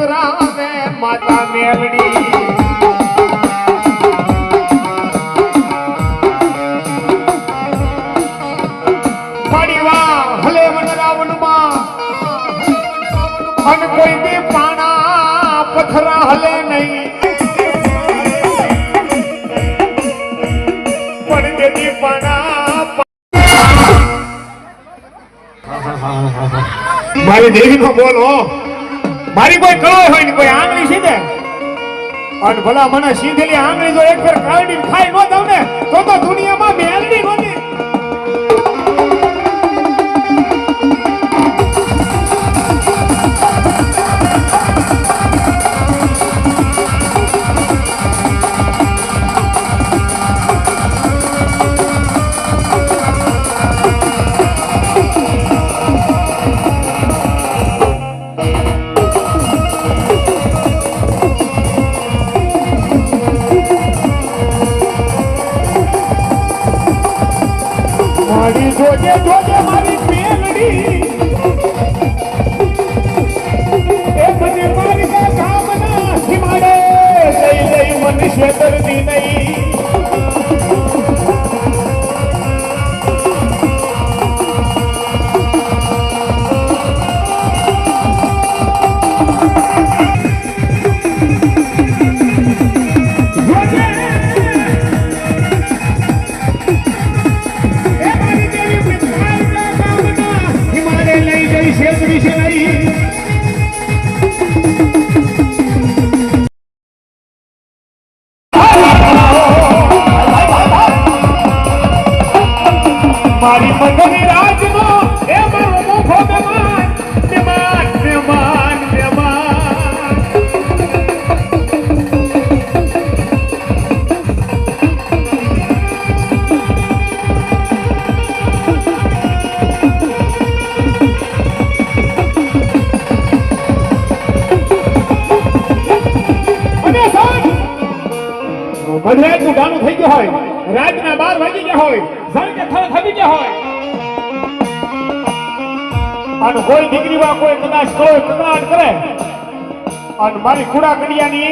ઉતરાવે માતા મેલડી. અન કોઈ બી પાણા પથરા હલે નહીં. પણ તેથી પાણા મારી દેવી નો બોલો મારી કોઈ કળો હોય ને કોઈ આંગળી સીધે? અને ભલા મને સીધેલી આંગળી જો એક ફેર કાઢી ખાઈ ન દઉં ને જોજે જોજે મારી પેલડી એ મને મારી ના કામના સીમાડે લઈ લઈ મને શેતર નહીં મારી પગની રાજનો તું ગાનું થઈ ગયું હોય, રાતના બાર વાગી ગયા હોય, જાણ કે થર થવી ગયા હોય. અને કોઈ દીકરીમાં કોઈ કદાચ કોઈ કદાચ કરે. અને મારી ખુડા કડિયાની